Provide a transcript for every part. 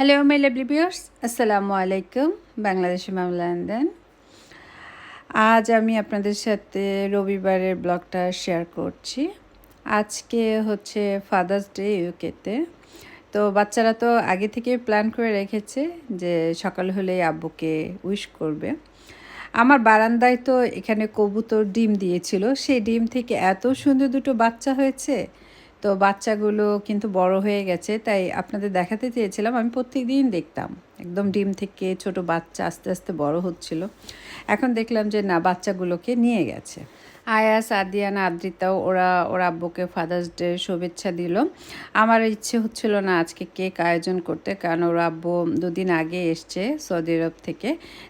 Hello my lovely viewers আসসালামু আলাইকুম বাংলাদেশি মামলা দেন আজ আমি আপনাদের সাথে রবিবারের ব্লগটা শেয়ার করছি। আজকে হচ্ছে ফাদার্স ডে ইউকেতে তো। বাচ্চারা তো আগে থেকে প্ল্যান করে রেখেছে যে সকাল হলেই আব্বুকে উইশ করবে। আমার বারান্দায় তো এখানে কবুতর ডিম দিয়েছিল। সেই ডিম থেকে এত সুন্দর দুটো বাচ্চা হয়েছে। তো বাচ্চাগুলো কিন্তু বড় হয়ে গেছে, তাই আপনাদের দেখাতে চেয়েছিলাম। আমি প্রত্যেক দিন দেখতাম। একদম ডিম থেকে ছোট বাচ্চা আস্তে আস্তে বড় হচ্ছিল। এখন দেখলাম যে না, বাচ্চাগুলোকে নিয়ে গেছে। আয়াস আদিয়ানা আদ্রিতাও ওরা, ওর আব্বুকে ফাদার্স ডে শুভেচ্ছা দিল। আমার ইচ্ছে হচ্ছিল না আজকে কেক আয়োজন করতে, কারণ ওর আব্বু দুদিন আগে এসছে সৌদি আরব থেকে।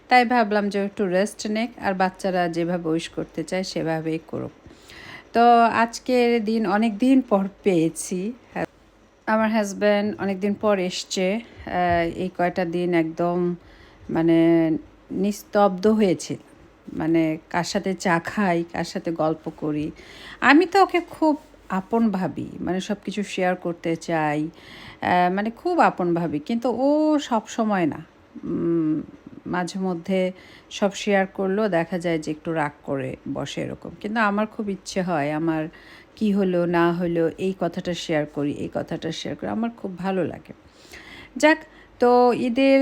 তাই ভাবলাম যে একটু রেস্ট নেক, আর বাচ্চারা যেভাবে উইশ করতে চায় সেভাবেই করুক। তো আজকের দিন অনেক দিন পর পেয়েছি। আমার হাজব্যান্ড অনেক দিন পর এসছে। এই কয়টা দিন একদম মানে নিস্তব্ধ হয়েছিল মানে কার সাথে চা খাই, কার সাথে গল্প করি। আমি তো ওকে খুব আপন ভাবি। মানে সব কিছু শেয়ার করতে চাই। মানে খুব আপন ভাবি। কিন্তু ও সব সময় না মাঝে মধ্যে সব শেয়ার করলেও দেখা যায় যে একটু রাগ করে বসে এরকম। কিন্তু আমার খুব ইচ্ছে হয়, আমার কি হলো, না হলো, এই কথাটা শেয়ার করি, এই কথাটা শেয়ার করি, আমার খুব ভালো লাগে। যাক, তো ঈদের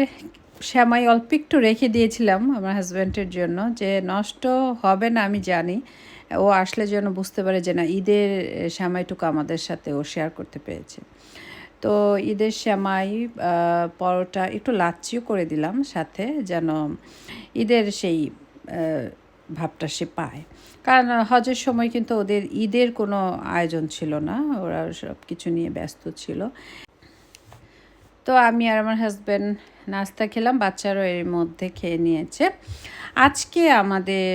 শ্যামাই অল্প একটু রেখে দিয়েছিলাম আমার হাজব্যান্ডের জন্য যে নষ্ট হবে না, আমি জানি। ও আসলে যেন বুঝতে পারে যে না, ঈদের শ্যামাইটুকু আমাদের সাথে ও শেয়ার করতে পেরেছে। তো ঈদের শ্যামাই পরোটা একটু লাচ্ছিও করে দিলাম সাথে যেন ঈদের সেই ভাবটা সে পায়। কারণ হজের সময় কিন্তু ওদের ঈদের কোনো আয়োজন ছিল না, ওরা সব কিছু নিয়ে ব্যস্ত ছিল। তো আমি আর আমার হাজব্যান্ড নাস্তা খেলাম, বাচ্চারাও এর মধ্যে খেয়ে নিয়েছে। আজকে আমাদের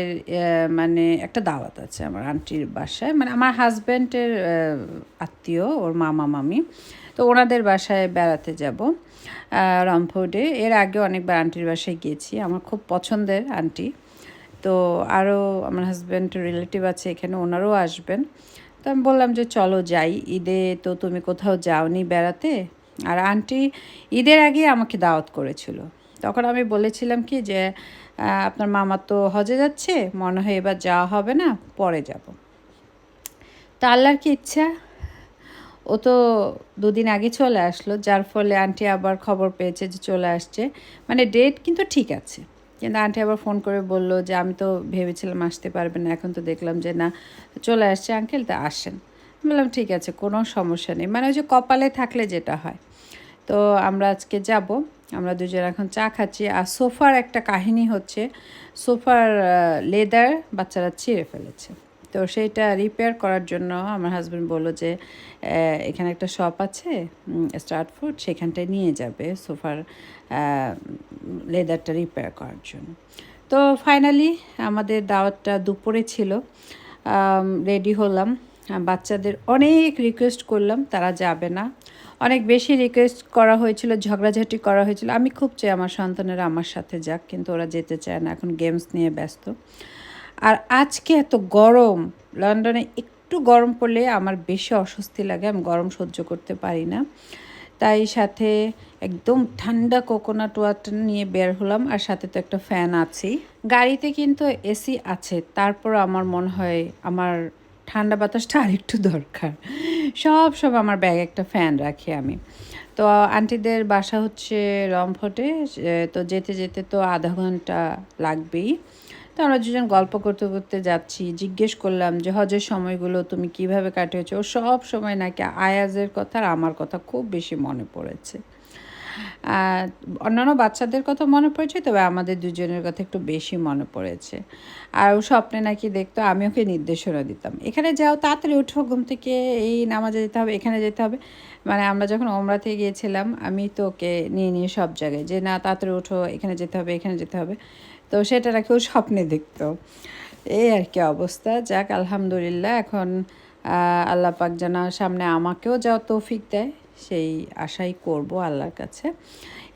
মানে একটা দাওয়াত আছে আমার আন্টির বাসায়। মানে আমার হাজব্যান্ডের আত্মীয়, ওর মামা মামি তো ওনাদের বাসায় বেড়াতে যাব রংপুরে এর আগে অনেকবার আন্টির বাসায় গিয়েছি, আমার খুব পছন্দের আন্টি। তো আরও আমার হাজব্যান্ড রিলেটিভ আছে, এখানে ওনারও আসবেন। তো আমি বললাম যে চলো যাই, ঈদে তো তুমি কোথাও যাওনি বেড়াতে? আর আন্টি ঈদের আগে আমাকে দাওয়াত করেছিল। তখন আমি বলেছিলাম কি যে আপনার মামা তো হজে যাচ্ছে, মনে হয় এবার যাওয়া হবে না, পরে যাব। তা আল্লাহর কি ইচ্ছা? ও তো দুদিন আগে চলে আসলো, যার ফলে আন্টি আবার খবর পেয়েছে যে চলে আসছে। মানে ডেট কিন্তু ঠিক আছে। কিন্তু আন্টি আবার ফোন করে বলল যে, আমি তো ভেবেছিলাম আসতে পারবেন না, এখন তো দেখলাম যে না, চলে আসছে আঙ্কেল তা আসেন। বললাম, ঠিক আছে, কোনো সমস্যা নেই। মানে ওই যে কপালে থাকলে যেটা হয়। তো আমরা আজকে যাব, আমরা দুজন এখন চা খাচ্ছি। আর সোফার একটা কাহিনী হচ্ছে, সোফার লেদার বাচ্চারা ছিঁড়ে ফেলেছে। তো সেইটা রিপেয়ার করার জন্য আমার হাজব্যান্ড বলল যে এখানে একটা শপ আছে স্টার্ট ফুড সেখানটায় নিয়ে যাবে সোফার লেদারটা রিপেয়ার করার জন্য। তো ফাইনালি আমাদের দাওয়াতটা দুপুরে ছিল রেডি হলাম। বাচ্চাদের অনেক রিকোয়েস্ট করলাম, তারা যাবে না। অনেক বেশি রিকোয়েস্ট করা হয়েছিল, ঝগড়াঝাটি করা হয়েছিল। আমি খুব চাই আমার সন্তানেরা আমার সাথে যাক, কিন্তু ওরা যেতে চায় না, এখন গেমস নিয়ে ব্যস্ত। আর আজকে এত গরম, লন্ডনে একটু গরম পড়লে আমার বেশি অস্বস্তি লাগে, আমি গরম সহ্য করতে পারি না। তাই সাথে একদম ঠান্ডা কোকোনাট ওয়াটার নিয়ে বের হলাম, আর সাথে তো একটা ফ্যান আছেই। গাড়িতে কিন্তু এসি আছে, তারপর আমার মনে হয় আমার ঠান্ডা বাতাসটা আরেকটু দরকার। সব সব আমার ব্যাগে একটা ফ্যান রাখি আমি। তো আন্টিদের বাসা হচ্ছে রমফটে তো যেতে যেতে তো আধা ঘণ্টা লাগবেই। তো আমরা দুজন গল্প করতে করতে যাচ্ছি, জিজ্ঞেস করলাম যে, হজের সময়গুলো তুমি কীভাবে কাটিয়েছো? ও সব সময় নাকি আয়াজের কথা আর আমার কথা খুব বেশি মনে পড়েছে। অন্যান্য বাচ্চাদের কথা মনে পড়েছে, তবে আমাদের দুজনের কথা একটু বেশি মনে পড়েছে। আর ও স্বপ্নে নাকি দেখতো, আমি ওকে নির্দেশনা দিতাম, এখানে যাও, তাড়াতাড়ি উঠো, ঘুম থেকে এই নামাজে যেতে হবে, এখানে যেতে হবে। মানে আমরা যখন ওমরাতে গিয়েছিলাম, আমি তো ওকে নিয়ে নিয়ে সব জায়গায় যে, না, তাড়াতাড়ি উঠো, এখানে যেতে হবে, এখানে যেতে হবে। তো সেটা ও স্বপ্নে দেখত। এই আর কি অবস্থা। যাক, আলহামদুলিল্লাহ, এখন আল্লাহ পাক যেন সামনে আমাকেও যা তৌফিক দেয়, সেই আশাই করব আল্লাহর কাছে।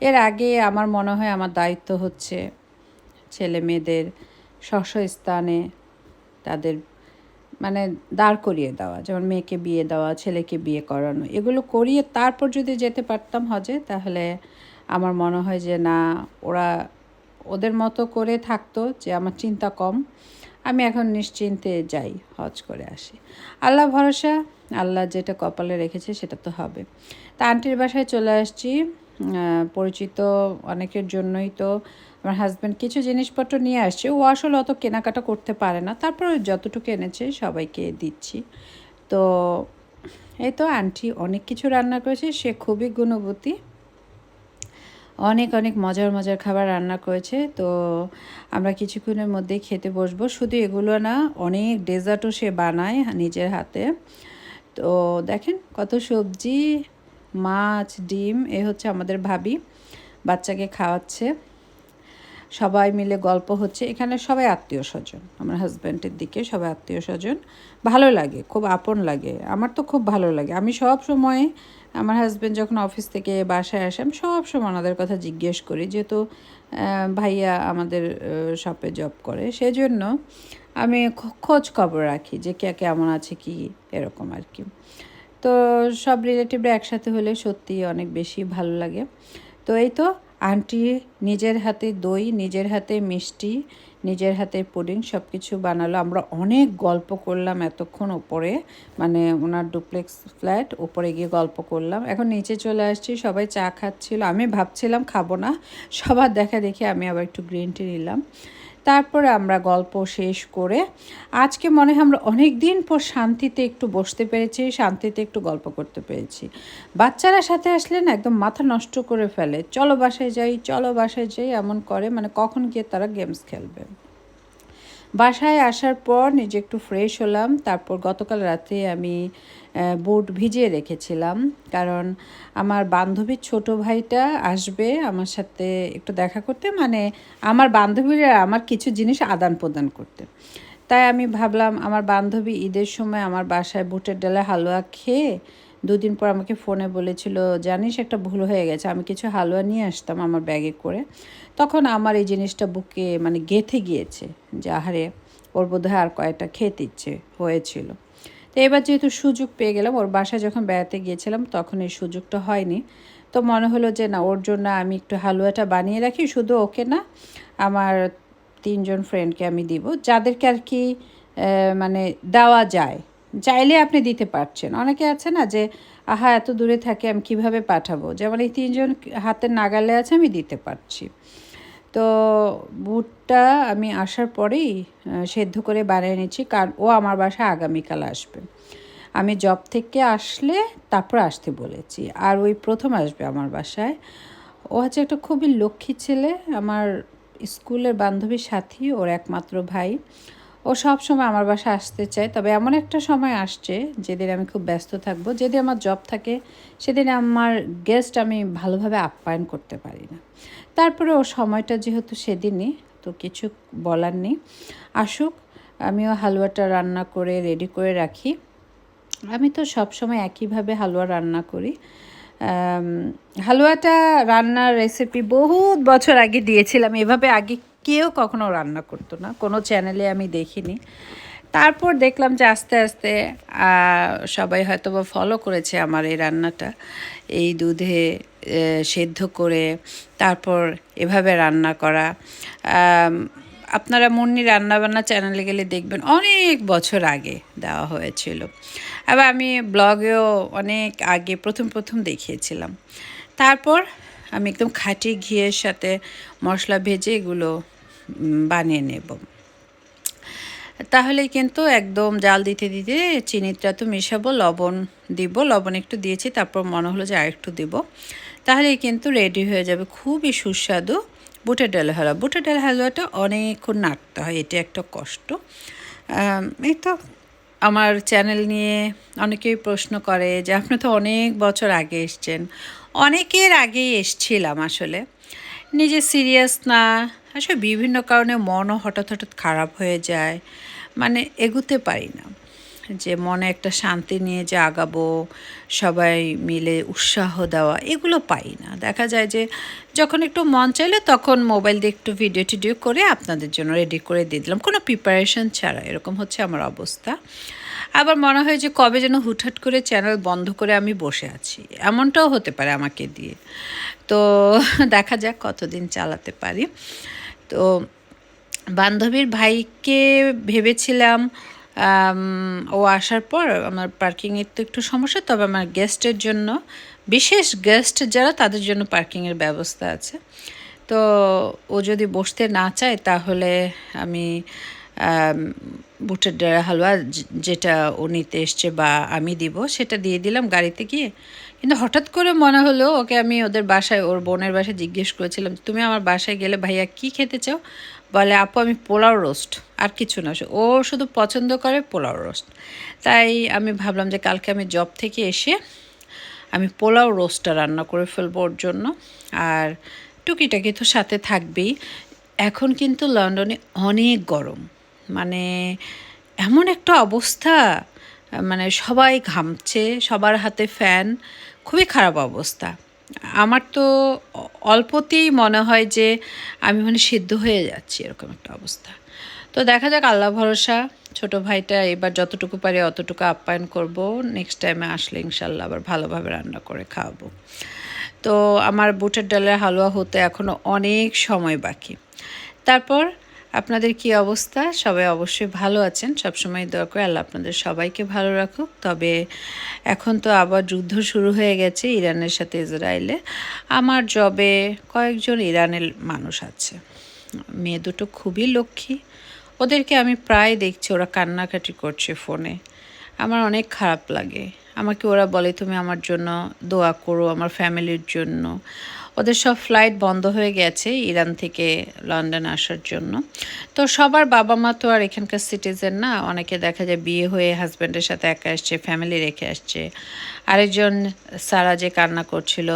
এর আগে আমার মনে হয় আমার দায়িত্ব হচ্ছে ছেলে মেয়েদের স্থানে তাদের মানে দাঁড় করিয়ে দেওয়া, যেমন মেয়েকে বিয়ে দেওয়া, ছেলেকে বিয়ে করানো, এগুলো করিয়ে তারপর যদি যেতে পারতাম হজে, তাহলে আমার মনে হয় যে না, ওরা ওদের মতো করে থাকতো যে আমার চিন্তা কম। আমি এখন নিশ্চিন্তে যাই, হজ করে আসি। আল্লাহ ভরসা, আল্লাহ যেটা কপালে রেখেছে সেটা তো হবে। তা আন্টির বাসায় চলে আসছি। পরিচিত অনেকের জন্যই তো আমার হাজব্যান্ড কিছু জিনিসপত্র নিয়ে আসছে। ও আসলে অত কেনাকাটা করতে পারে না। তারপরে যতটুকু এনেছে সবাইকে দিচ্ছি। তো এই তো আন্টি অনেক কিছু রান্না করেছে। সে খুবই গুণবতী। অনেক অনেক মজার মজার খাবার রান্না করেছে। তো আমরা কিছুক্ষণের মধ্যে খেতে বসবো। শুধু এগুলো না, অনেক ডেজার্টও সে বানায় নিজের হাতে। তো দেখেন কত সবজি, মাছ, ডিম, এ হচ্ছে আমাদের ভাবি। বাচ্চাকে খাওয়াচ্ছে। সবাই মিলে গল্প হচ্ছে। এখানে সবাই আত্মীয় স্বজন। আমার হাজব্যান্ডের দিকে সবাই আত্মীয় স্বজন। ভালো লাগে, খুব আপন লাগে। আমার তো খুব ভালো লাগে। আমি সব সময় আমার হাজব্যান্ড যখন অফিস থেকে বাসায় আসে, আমি সব সময় ওনাদের কথা জিজ্ঞেস করি, যেহেতু ভাইয়া আমাদের শপে জব করে। সেজন্য আমি খোঁজ খবর রাখি যে কে, কেমন আছে কি, এরকম আর কি। তো সব রিলেটিভরা একসাথে হলে সত্যি অনেক বেশি ভালো লাগে। তো এই তো আন্টি, নিজের হাতে দই, নিজের হাতে মিষ্টি, নিজের হাতে পুডিং সব কিছু বানালো। আমরা অনেক গল্প করলাম এতক্ষণ ওপরে মানে ওনার ডুপ্লেক্স ফ্ল্যাট ওপরে গিয়ে গল্প করলাম। এখন নিচে চলে আসছি, সবাই চা খাচ্ছিল। আমি ভাবছিলাম খাব না, সবার দেখা দেখে আমি আবার একটু গ্রিন টি নিলাম। তারপরে আমরা গল্প শেষ করে আজকে মনে হয় আমরা অনেক দিন পর শান্তিতে একটু বসতে পেরেছি, শান্তিতে একটু গল্প করতে পেরেছি। বাচ্চারা সাথে আসলে না একদম মাথা নষ্ট করে ফেলে, চলো বাসায় যাই, চলো বাসায় যাই এমন করে মানে কখন গিয়ে তারা গেমস খেলবে। বাসায় আসার পর নিজে একটু ফ্রেশ হলাম। তারপর গতকাল রাতে আমি বুট ভিজিয়ে রেখেছিলাম। কারণ আমার বান্ধবীর ছোট ভাইটা আসবে আমার সাথে একটু দেখা করতে। মানে আমার বান্ধবীরা আমার কিছু জিনিস আদান প্রদান করতে। তাই আমি ভাবলাম, আমার বান্ধবী ঈদের সময় আমার বাসায় বুটের ডালে হালুয়া খেয়ে দুদিন পর আমাকে ফোনে বলেছিল, জানিস একটা ভুল হয়ে গেছে, আমি কিছু হালুয়া নিয়ে আসতাম আমার ব্যাগে করে। তখন আমার এই জিনিসটা বুকে মানে গেথে গিয়েছে যে, আহারে, ওর বোধহয় আর কয়েকটা খেতে ইচ্ছে হয়েছিল। তো এবার যেহেতু সুযোগ পেয়ে গেলাম, ওর বাসায় যখন বেড়াতে গিয়েছিলাম, তখন এই সুযোগটা হয়নি। তো মনে হলো যে, না, ওর জন্য আমি একটু হালুয়াটা বানিয়ে রাখি, শুধু ওকে না, আমার তিনজন ফ্রেন্ডকে আমি দিব, যাদেরকে আর কি মানে দেওয়া যায়। চাইলে আপনি দিতে পারছেন। অনেকে আছে না যে, আহা, এত দূরে থাকে, আমি কীভাবে পাঠাবো? যেমন এই তিনজন হাতের নাগালে আছে, আমি দিতে পারছি। তো বুটটা আমি আসার পরেই সেদ্ধ করে বানিয়ে নিচ্ছি, কারণ ও আমার বাসায় আগামীকাল আসবে। আমি জব থেকে আসলে তারপর আসতে বলেছি। আর ওই প্রথম আসবে আমার বাসায়। ও হচ্ছে একটা খুবই লক্ষ্মী ছেলে। আমার স্কুলের বান্ধবীর সাথী, ওর একমাত্র ভাই। ও সব সময় আমার বাসায় আসতে চায়। তবে এমন একটা সময় আসছে যেদিন আমি খুব ব্যস্ত থাকব। যেদিন আমার জব থাকে, সেদিন আমার গেস্ট আমি ভালোভাবে আপ্যায়ন করতে পারি না। তারপরে ও সময়টা যেহেতু সেদিনই, তো কিছু বলার নেই। আসুক, আমিও হালুয়াটা রান্না করে রেডি করে রাখি। আমি তো সবসময় একইভাবে হালুয়া রান্না করি। হালুয়াটা রান্নার রেসিপি বহুত বছর আগে দিয়েছিলাম। এভাবে আগে কেউ কখনো রান্না করতো না। কোনো চ্যানেলে আমি দেখিনি। তারপর দেখলাম যে আস্তে আস্তে সবাই হয়তো বা ফলো করেছে আমার এই রান্নাটা। এই দুধে সেদ্ধ করে, তারপর এভাবে রান্না করা। আপনারা মুন্নি রান্নাবান্না চ্যানেলে গেলে দেখবেন অনেক বছর আগে দেওয়া হয়েছিল। আবার আমি ব্লগেও অনেক আগে প্রথম প্রথম দেখিয়েছিলাম। তারপর আমি একদম খাঁটি ঘিয়ের সাথে মশলা ভেজে এগুলো বানিয়ে নেব। তাহলে কিন্তু একদম জাল দিতে দিতে চিনিটা তো মেশাবো, লবণ দিব, লবণ একটু দিয়েছি, তারপর মনে হলো যে আরেকটু দিব। তাহলেই কিন্তু রেডি হয়ে যাবে, খুবই সুস্বাদু বুটের ডাল হালুয়া। বুটের ডাল হালুয়াটা অনেকক্ষণ নাড়তে হয় এটা একটা কষ্ট। এই তো আমার চ্যানেল নিয়ে অনেকেই প্রশ্ন করে যে আপনি তো অনেক বছর আগে এসছেন। অনেকের আগেই এসছিলাম আসলে। নিজে সিরিয়াস না, আসলে বিভিন্ন কারণে মনও হঠাৎ হঠাৎ খারাপ হয়ে যায়। মানে এগুতে পারি না। যে মনে একটা শান্তি নিয়ে যে আগাবো, সবাই মিলে উৎসাহ দেওয়া, এগুলো পাই না। দেখা যায় যে যখন একটু মন চাইলে তখন মোবাইল দিয়ে একটু ভিডিও টিডিও করে আপনাদের জন্য রেডি করে দিয়ে দিলাম। কোনো প্রিপারেশন ছাড়া, এরকম হচ্ছে আমার অবস্থা। আবার মনে হয় যে কবে যেন হুটহাট করে চ্যানেল বন্ধ করে আমি বসে আছি। এমনটাও হতে পারে আমাকে দিয়ে। তো দেখা যাক কতদিন চালাতে পারি। তো বান্ধবীর ভাইকে ভেবেছিলাম ও আসার পর আমার পার্কিংয়ের তো একটু সমস্যা, তবে আমার গেস্টের জন্য, বিশেষ গেস্ট যারা, তাদের জন্য পার্কিংয়ের ব্যবস্থা আছে। তো ও যদি বসতে না চায়, তাহলে আমি বুটের ডাঁড়া হালুয়া যেটা ও নিতে এসছে বা আমি দিব, সেটা দিয়ে দিলাম গাড়িতে গিয়ে। কিন্তু হঠাৎ করে মনে হলো, ওকে আমি ওদের বাসায়, ওর বোনের বাসায় জিজ্ঞেস করেছিলাম, তুমি আমার বাসায় গেলে ভাইয়া কি খেতে চাও? বলে, আপু, আমি পোলাও রোস্ট। আর কিছু না ও শুধু পছন্দ করে পোলাও রোস্ট। তাই আমি ভাবলাম যে কালকে আমি জব থেকে এসে আমি পোলাও রোস্টটা রান্না করে ফেলব ওর জন্য। আর টুকিটাকি তো সাথে থাকবেই। এখন কিন্তু লন্ডনে অনেক গরম। মানে এমন একটা অবস্থা। মানে সবাই ঘামছে, সবার হাতে ফ্যান। খুবই খারাপ অবস্থা। আমার তো অল্পতেই মনে হয় যে আমি মানে সিদ্ধ হয়ে যাচ্ছি, এরকম একটা অবস্থা। তো দেখা যাক আল্লাহ ভরসা, ছোট ভাইটা এবার যতটুকু পারি অতটুকু আপ্যায়ন করব। নেক্সট টাইমে আসলে ইনশাল্লাহ আবার ভালোভাবে রান্না করে খাওয়াবো। তো আমার বুটের ডালের হালুয়া হতে এখনও অনেক সময় বাকি। তারপর আপনাদের কি অবস্থা? সবাই অবশ্যই ভালো আছেন। সবসময় দোয়া করে আল্লাহ আপনাদের সবাইকে ভালো রাখুক। তবে এখন তো আবার যুদ্ধ শুরু হয়ে গেছে ইরানের সাথে ইসরায়েলে। আমার জবে কয়েকজন ইরানের মানুষ আছে। মেয়ে দুটো খুবই লক্ষ্মী। ওদেরকে আমি প্রায় দেখছি, ওরা কান্নাকাটি করছে ফোনে। আমার অনেক খারাপ লাগে। আমাকে ওরা বলে, তুমি আমার জন্য দোয়া করো, আমার ফ্যামিলির জন্য। ওদের সব ফ্লাইট বন্ধ হয়ে গেছে ইরান থেকে লন্ডন আসার জন্য। তো সবার বাবা মা তো আর এখানকার সিটিজেন না, অনেকে দেখা যায় বিয়ে হয়ে হাজব্যান্ডের সাথে একা আসছে ফ্যামিলি রেখে আসছে। আরেকজন সারা যে কান্না করছিল,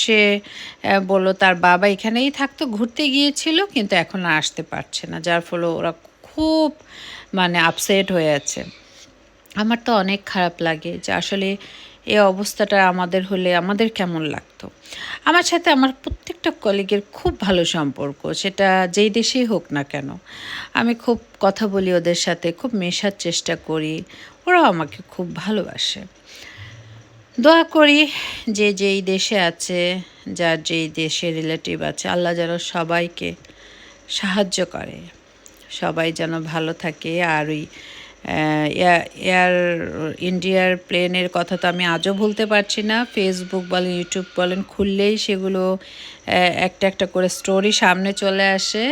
সে বলল তার বাবা এখানেই থাকতো, ঘুরতে গিয়েছিল, কিন্তু এখন আসতে পারছে না, যার ফলে ওরা খুব মানে আপসেট হয়ে আছে। আমার তো অনেক খারাপ লাগে যে আসলে এই অবস্থাটা আমাদের হলে আমাদের কেমন লাগতো? আমার সাথে আমার প্রত্যেকটা কলিগের খুব ভালো সম্পর্ক, সেটা যেই দেশেই হোক না কেন। আমি খুব কথা বলি ওদের সাথে, খুব মেশার চেষ্টা করি, ওরাও আমাকে খুব ভালোবাসে। দোয়া করি যে যেই দেশে আছে, যার যেই দেশে রিলেটিভ আছে, আল্লাহ যেন সবাইকে সাহায্য করে। সবাই যেন ভালো থাকে আর ওই এয়ার ইন্ডিয়ার প্লেনের কথা তো আমি আজও ভুলতে পারছি না। ফেসবুক বলেন ইউটিউব বলেন, খুললেই সেগুলো একটা একটা করে স্টোরি সামনে চলে আসে।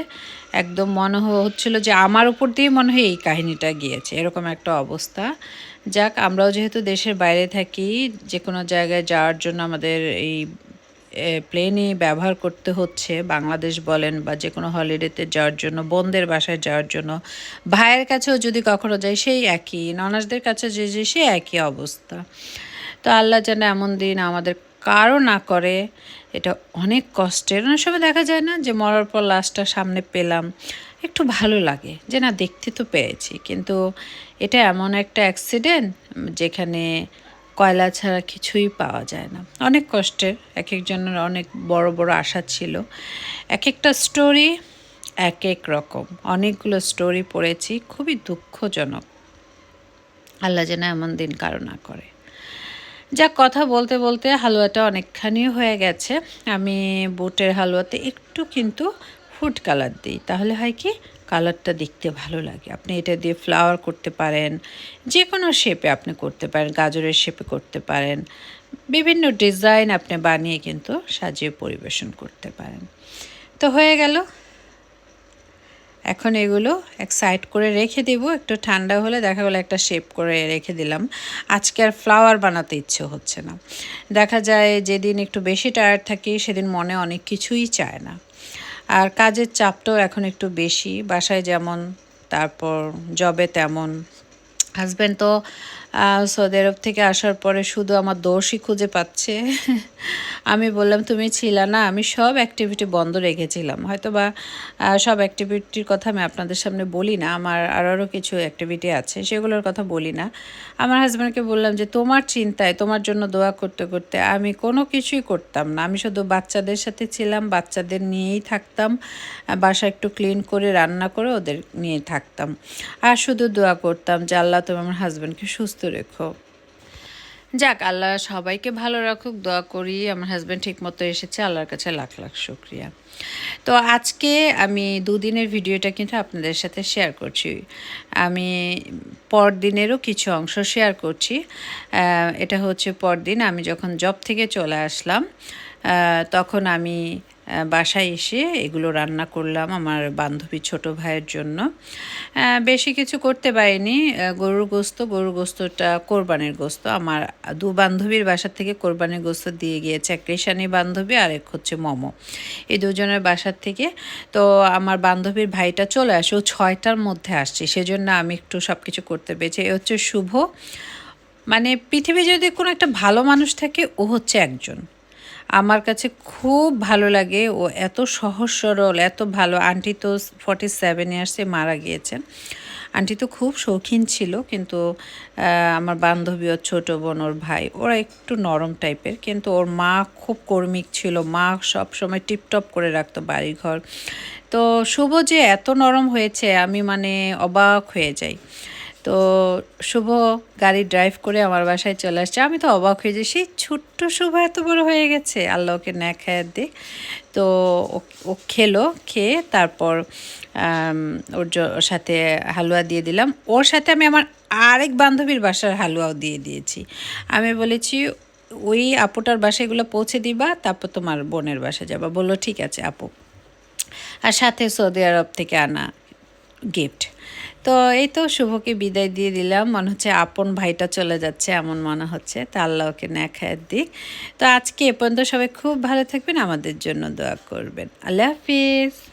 একদম মনে হচ্ছিল যে আমার উপর দিয়ে মনে হয় এই কাহিনীটা গিয়েছে। এরকম একটা অবস্থা। যাক, আমরাও যেহেতু দেশের বাইরে থাকি যে কোনো জায়গায় যাওয়ার জন্য আমাদের এই প্লেনই ব্যবহার করতে হচ্ছে। বাংলাদেশ বলেন বা যে কোনো হলিডেতে যাওয়ার জন্য, বোনদের বাসায় যাওয়ার জন্য। ভাইয়ের কাছেও যদি কখনো যাই, সেই একই। ননাসদের কাছে যে যে সেই একই অবস্থা। তো আল্লাহ যেন এমন দিন আমাদের কারও না করে, এটা অনেক কষ্টের। অনেক সময় দেখা যায় না যে মরার পর লাশটা সামনে পেলাম, একটু ভালো লাগে। যে না, দেখতে তো পেয়েছি। কিন্তু এটা এমন একটা অ্যাক্সিডেন্ট যেখানে কয়লা ছাড়া কিছুই পাওয়া যায় না। অনেক কষ্টের এক একজনের অনেক বড় বড় আশা ছিল। এক একটা স্টোরি এক এক রকম। অনেকগুলো স্টোরি পড়েছি, খুবই দুঃখজনক। আল্লাহ যেন এমন দিন কারও না করে। যা কথা বলতে বলতে হালুয়াটা অনেকখানি হয়ে গেছে। আমি বুটের হালুয়াতে একটু কিন্তু ফুড কালার দিই। তাহলে হয় কি? কালারটা দেখতে ভালো লাগে। আপনি এটা দিয়ে ফ্লাওয়ার করতে পারেন যে কোনো শেপে আপনি করতে পারেন, গাজরের শেপে করতে পারেন, বিভিন্ন ডিজাইন আপনি বানিয়ে কিন্তু সাজিয়ে পরিবেশন করতে পারেন। তো হয়ে গেল। এখন এগুলো এক সাইড করে রেখে দেব, একটু ঠান্ডা হলে দেখা গেলো একটা শেপ করে রেখে দিলাম। আজকে আর ফ্লাওয়ার বানাতে ইচ্ছে হচ্ছে না। দেখা যায় যেদিন একটু বেশি টায়ার্ড থাকি, সেদিন মনে অনেক কিছুই চায় না। আর কাজের চাপটাও এখন একটু বেশি। বাসায় যেমন তারপর জবে তেমন। হাজব্যান্ড তো সৌদি আরব থেকে আসার পরে শুধু আমার দোষই খুঁজে পাচ্ছে। আমি বললাম, তুমি ছিল না। আমি সব অ্যাক্টিভিটি বন্ধ রেখেছিলাম। হয়তো বা সব অ্যাক্টিভিটির কথা আমি আপনাদের সামনে বলি না। আমার আরও আরও কিছু অ্যাক্টিভিটি আছে, সেগুলোর কথা বলি না। আমার হাজব্যান্ডকে বললাম যে, তোমার চিন্তায়, তোমার জন্য দোয়া করতে করতে আমি কোনো কিছুই করতাম না। আমি শুধু বাচ্চাদের সাথে ছিলাম, বাচ্চাদের নিয়েই থাকতাম। বাসা একটু ক্লিন করে, রান্না করে ওদের নিয়ে থাকতাম। আর শুধু দোয়া করতাম যে, আল্লাহ, তুমি আমার হাজব্যান্ডকে সুস্থ রেখো যাক, আল্লাহ সবাইকে ভালো রাখুক, দোয়া করি, আমার হাজব্যান্ড ঠিক মতো এসেছে, আল্লাহর কাছে লাখ লাখ শুক্রিয়া। তো আজকে আমি দুদিনের ভিডিওটা কিন্তু আপনাদের সাথে শেয়ার করছি। আমি পরদিনেরও কিছু অংশ শেয়ার করছি। এটা হচ্ছে পরদিন, আমি যখন জব থেকে চলে আসলাম তখন আমি বাসায় এসে এগুলো রান্না করলাম আমার বান্ধবী ছোট ভাইয়ের জন্য। বেশি কিছু করতে পারিনি। গরুর গোস্ত, গরুর গোস্তটা কোরবানির গোস্ত। আমার দু বান্ধবীর বাসার থেকে কোরবানির গোস্ত দিয়ে গিয়েছে, এক কৃষানি বান্ধবী আর এক হচ্ছে মমো। এই দুজনের বাসার থেকে। তো আমার বান্ধবীর ভাইটা চলে আসে, ও ছয়টার মধ্যে আসছে, সেজন্য আমি একটু সব কিছু করতে পেরেছি। এ হচ্ছে শুভ। মানে পৃথিবী যদি কোনো একটা ভালো মানুষ থাকে, ও হচ্ছে একজন। আমার কাছে খুব ভালো লাগে। ও এত সহজ সরল, এত ভালো। আন্টি তো ফর্টি সেভেন ইয়ার্সে মারা গিয়েছেন। আন্টি তো খুব শৌখিন ছিল, কিন্তু আমার বান্ধবী ওর ছোটো বোন, ওর ভাই, ওরা একটু নরম টাইপের, কিন্তু ওর মা খুব কর্মিক ছিল। মা সব সময় টিপটপ করে রাখতো বাড়িঘর। তো শুভ যে এত নরম হয়েছে, আমি মানে অবাক হয়ে যাই। তো শুভ গাড়ি ড্রাইভ করে আমার বাসায় চলে আসছে। আমি তো অবাক হয়ে যাই সেই ছোট্ট শুভ এত বড় হয়ে গেছে। আল্লাহ ওকে ন্যাক হায়াত দিক। তো ও- খেলো, খেয়ে তারপর ওর সাথে হালুয়া দিয়ে দিলাম। ওর সাথে আমি আমার আরেক বান্ধবীর বাসার হালুয়াও দিয়ে দিয়েছি। আমি বলেছি, ওই আপুটার বাসায় এগুলো পৌঁছে দিবা, তারপর তোমার বোনের বাসা যাবা। বলল, ঠিক আছে আপু। আর সাথে সৌদি আরব থেকে আনা গিফট তো এই তো শুভকে বিদায় দিয়ে দিলাম। মনে হচ্ছে আপন ভাইটা চলে যাচ্ছে, এমন মনে হচ্ছে। তা আল্লাহ ওকে ন্যাখায়ের দিক। তো আজকে এ পর্যন্ত সবাই খুব ভালো থাকবেন, আমাদের জন্য দোয়া করবেন। আল্লাহ হাফিজ।